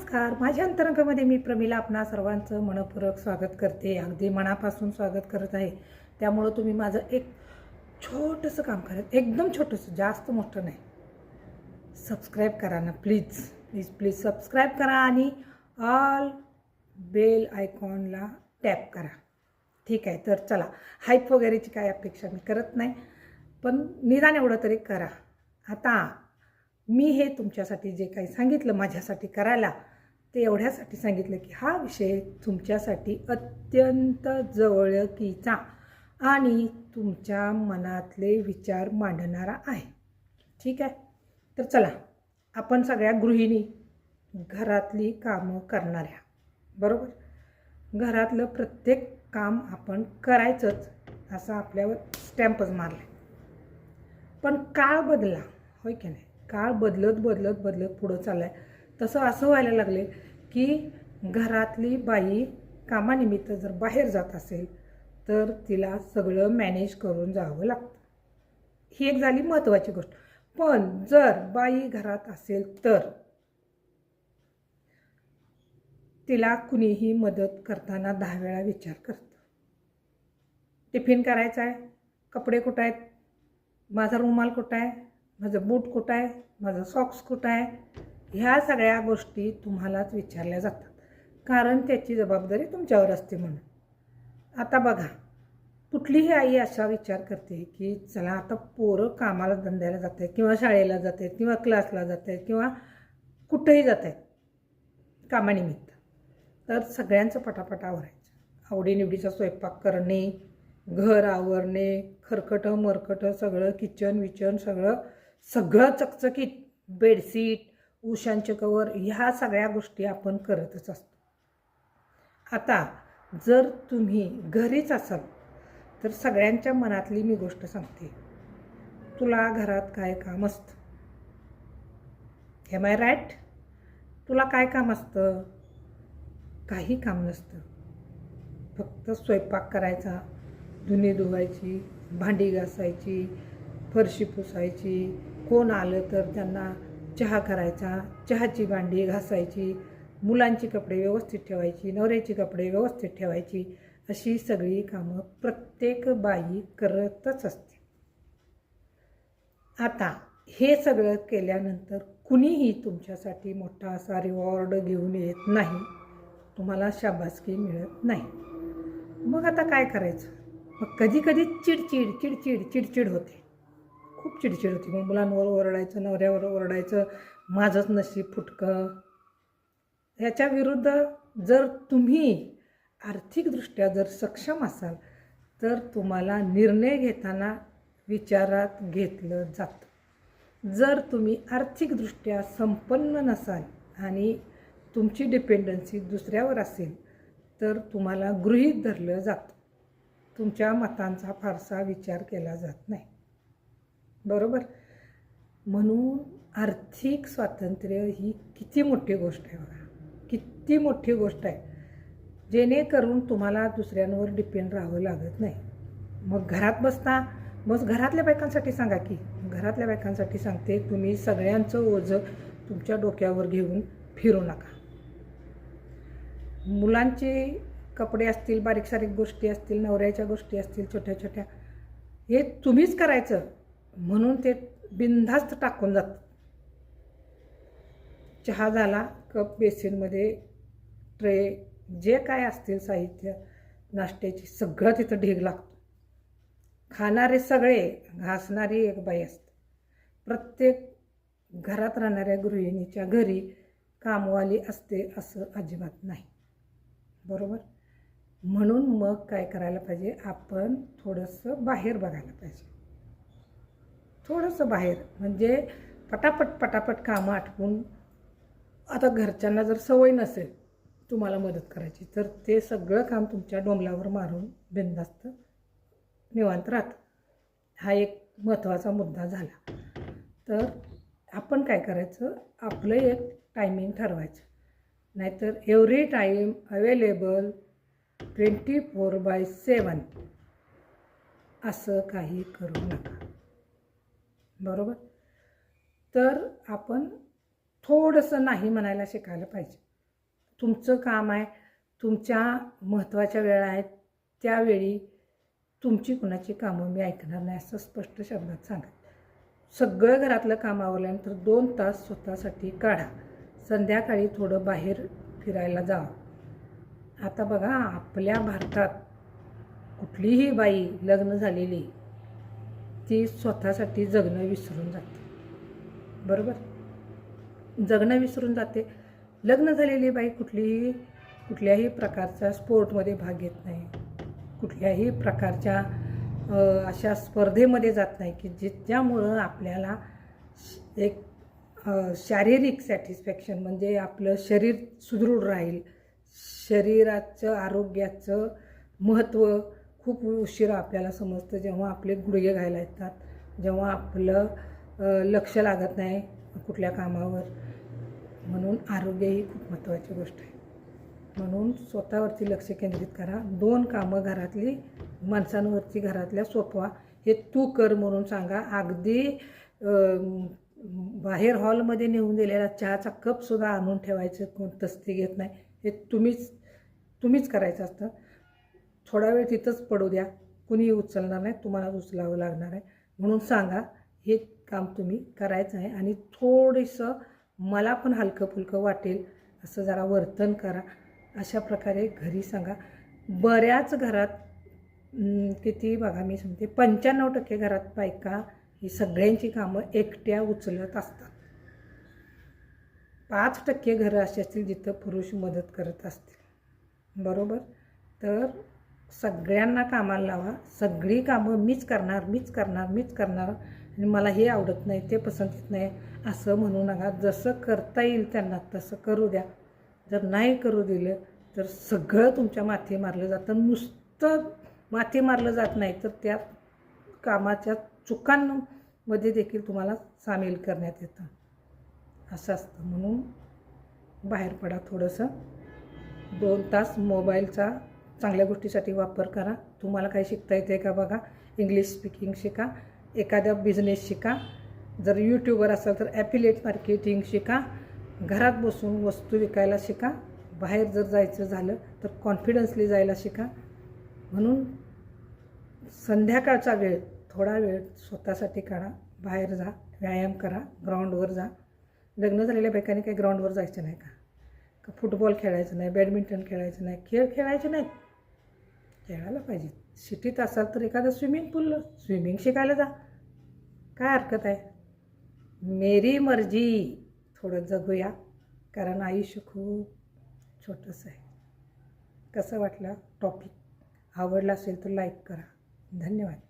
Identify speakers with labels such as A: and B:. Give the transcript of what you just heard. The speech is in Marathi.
A: नमस्कार. माझ्या अंतरंगामध्ये मी प्रमिला आपणा सर्वांचं मनपूर्वक स्वागत करते. अगदी मनापासून स्वागत करत आहे. त्यामुळं तुम्ही माझं एक छोटंसं काम करत एकदम छोटंसं जास्त मोठं नाही. सबस्क्राईब करा ना प्लीज प्लीज प्लीज सबस्क्राईब करा आणि ऑल बेल आयकॉनला टॅप करा. ठीक आहे तर चला. हाईप वगैरेची काय अपेक्षा मी करत नाही पण निदान एवढं तरी करा. आता मी हे तुमच्यासाठी जे काही सांगितलं माझ्यासाठी करायला ते एवढ्यासाठी सांगितलं की हा विषय तुमच्यासाठी अत्यंत जवळकीचा आणि तुमच्या मनातले विचार मांडणारा आहे. ठीक आहे? तर चला आपण सगळ्या गृहिणी घरातली कामं करणाऱ्या बरोबर? घरातलं प्रत्येक काम आपण करायचंच असं आपल्यावर स्टॅम्पच मारला पण काळ बदला होय की नाही? काळ बदलत बदलत बदलत पुढं चाललं आहे तसं असं व्हायला लागले की घरातली बाई कामानिमित्त जर बाहेर जात असेल तर तिला सगळं मॅनेज करून जावं लागतं. ही एक झाली महत्त्वाची गोष्ट. पण जर बाई घरात असेल तर तिला कुणीही मदत करताना दहा वेळा विचार करतं. टिफिन करायचा आहे कपडे कुठं आहेत माझा रुमाल कुठं आहे माझं बूट कुठं आहे माझं सॉक्स कुठं आहे ह्या सगळ्या गोष्टी तुम्हालाच विचारल्या जातात. कारण त्याची जबाबदारी तुमच्यावर असते म्हणून. आता बघा कुठलीही आई असा विचार करते की चला आता पोरं कामाला धंद्याला जात आहेत किंवा शाळेला जात आहेत किंवा क्लासला जात आहेत किंवा कुठंही जात आहेत कामानिमित्त. तर सगळ्यांचं पटापट आवरायचं. आवडीनिवडीचा स्वयंपाक करणे घर आवरणे खरकटं मरकटं सगळं किचन विचन सगळं सगळं चकचकीत बेडशीट उशांचे कवर ह्या सगळ्या गोष्टी आपण करतच असतो. आता जर तुम्ही घरीच असाल तर सगळ्यांच्या मनातली मी गोष्ट सांगते. तुला घरात काय काम असतं? एम आय राईट तुला काय काम असतं? काही काम नसतं. फक्त स्वयंपाक करायचा धुणी धुवायची भांडी घासायची फरशी पुसायची. कोण आलं तर त्यांना चहा करायचा चहाची भांडी घासायची मुलांची कपडे व्यवस्थित ठेवायची नवऱ्याची कपडे व्यवस्थित ठेवायची अशी सगळी कामं प्रत्येक बाई करतच असते. आता हे सगळं केल्यानंतर कुणीही तुमच्यासाठी मोठा असा रिवॉर्ड घेऊन येत नाही. तुम्हाला शाबासकी मिळत नाही. मग आता काय करायचं? मग कधी कधी चिडचिड चिडचिड चिडचिड होते. खूप चिडचिड होती. मग मुलांवर ओरडायचं नवऱ्यावर ओरडायचं माझंच नशीब फुटकं. ह्याच्या विरुद्ध जर तुम्ही आर्थिकदृष्ट्या जर सक्षम असाल तर तुम्हाला निर्णय घेताना विचारात घेतलं जातं. जर तुम्ही आर्थिकदृष्ट्या संपन्न नसाल आणि तुमची डिपेंडन्सी दुसऱ्यावर असेल तर तुम्हाला गृहीत धरलं जातं. तुमच्या मतांचा फारसा विचार केला जात नाही. बरोबर? म्हणून आर्थिक स्वातंत्र्य ही किती मोठी गोष्ट आहे बघा. किती मोठी गोष्ट आहे. जेणेकरून तुम्हाला दुसऱ्यांवर डिपेंड राहावं लागत नाही. मग घरात बसता मग घरातल्या बायकांसाठी सांगा की घरातल्या बायकांसाठी सांगते तुम्ही सगळ्यांचं ओझं तुमच्या डोक्यावर घेऊन फिरू नका. मुलांचे कपडे असतील बारीक सारीक गोष्टी असतील नवऱ्याच्या गोष्टी असतील छोट्या छोट्या हे तुम्हीच करायचं. म्हणून ते बिनधास्त टाकून जात. चहा झाला कप बेसिनमध्ये ट्रे जे काय असतील साहित्य नाश्त्याची सगळं तिथं ढीग लागतो. खाणारे सगळे घासणारी एक बाई असते. प्रत्येक घरात राहणाऱ्या गृहिणीच्या घरी कामवाली असते असं अजिबात नाही. बरोबर? म्हणून मग काय करायला पाहिजे? आपण थोडंसं बाहेर बघायला पाहिजे. थोडंसं बाहेर. म्हणजे पटापट पटापट कामं आटपून आता घरच्यांना जर सवय नसेल तुम्हाला मदत करायची तर ते सगळं काम तुमच्या डोंबलावर मारून बिनधास्त निवांत राहतं हा एक महत्त्वाचा मुद्दा झाला. तर आपण काय करायचं? आपलं एक टायमिंग ठरवायचं. नाहीतर every time available twenty four by seven असं काही करू नका. बरोबर? तर आपण थोडंसं नाही म्हणायला शिकायला पाहिजे. तुमचं काम आहे तुमच्या महत्त्वाच्या वेळा आहेत त्यावेळी तुमची कुणाची कामं मी ऐकणार नाही असं स्पष्ट शब्दात सांगा सगळं घरातलं काम आवरल्यानंतर दोन तास स्वतःसाठी काढा. संध्याकाळी थोडं बाहेर फिरायला जावं आता बघा आपल्या भारतात कुठलीही बाई लग्न झालेली ती स्वतःसाठी जगणं विसरून जाते. बरोबर? जगणं विसरून जाते. लग्न झालेली बाई कुठलीही कुठल्याही प्रकारच्या स्पोर्टमध्ये भाग घेत नाही. कुठल्याही प्रकारच्या अशा स्पर्धेमध्ये जात नाही की जिच्यामुळं आपल्याला श- एक शारीरिक सॅटिस्फॅक्शन म्हणजे आपलं शरीर सुदृढ राहील. शरीराचं आरोग्याचं महत्त्व खूप उशिरा आपल्याला समजतं जेव्हा आपले गुडघे घायला येतात जेव्हा आपलं लक्ष लागत नाही कुठल्या कामावर. म्हणून आरोग्य ही खूप महत्त्वाची गोष्ट आहे. म्हणून स्वतःवरती लक्ष केंद्रित करा. दोन कामं घरातली माणसांवरती घरातल्या सोपवा. हे तू कर म्हणून सांगा. अगदी बाहेर हॉलमध्ये नेऊन दिलेला चहाचा कपसुद्धा आणून ठेवायचं कोण तस्ती घेत नाही. हे तुम्हीच तुम्हीच करायचं असतं. थोडा वेळ तिथंच पडू द्या. कुणीही उचलणार नाही तुम्हाला उचलावं लागणार आहे. म्हणून सांगा हे काम तुम्ही करायचं आहे आणि थोडंसं मला पण हलकं फुलकं वाटेल असं जरा वर्तन करा. अशा प्रकारे घरी सांगा. बऱ्याच घरात किती बघा मी सांगते पंच्याण्णव टक्के घरात बायका ही सगळ्यांची कामं एकट्या उचलत असतात. पाच टक्के घरं अशी असतील जिथं पुरुष मदत करत असतील. बरोबर? तर सगळ्यांना कामाला लावा. सगळी कामं मीच करणार मीच करणार मीच करणार. आणि मला हे आवडत नाही ते पसंत येत नाही. असं म्हणू नका. जसं करता येईल त्यांना तसं करू द्या. जर नाही करू दिलं तर सगळं तुमच्या माथी मारलं जातं. नुसतं माथी मारलं जात नाही तर त्या कामाच्या चुकांमध्ये देखील तुम्हाला सामील करण्यात येतं. असं असतं. म्हणून बाहेर पडा थोडंसं. दोन तास मोबाईलचा चांगल्या गोष्टीसाठी वापर करा. तुम्हाला काही शिकता येते का बघा? इंग्लिश स्पीकिंग शिका. एखाद्या बिझनेस शिका. जर यूट्यूबर असाल तर ॲफिलेट मार्केटिंग शिका. घरात बसून वस्तू विकायला शिका. बाहेर जर जायचं झालं तर कॉन्फिडन्सली जायला शिका. म्हणून संध्याकाळचा वेळ थोडा वेळ स्वतःसाठी काढा. बाहेर जा व्यायाम करा ग्राउंडवर जा. लग्न झालेल्या बायकांनी काही ग्राउंडवर जायचं नाही का? का फुटबॉल खेळायचं नाही बॅडमिंटन खेळायचं नाही खेळ खेळायचे नाहीत. खेळायला पाहिजे. सिटीत असाल तर एखादं स्विमिंग पूल स्विमिंग शिकायला जा. काय हरकत आहे? मेरी मर्जी. थोडं जगूया कारण आयुष्य खूप छोटंसं आहे. कसं वाटलं टॉपिक आवडला असेल तर लाईक करा. धन्यवाद.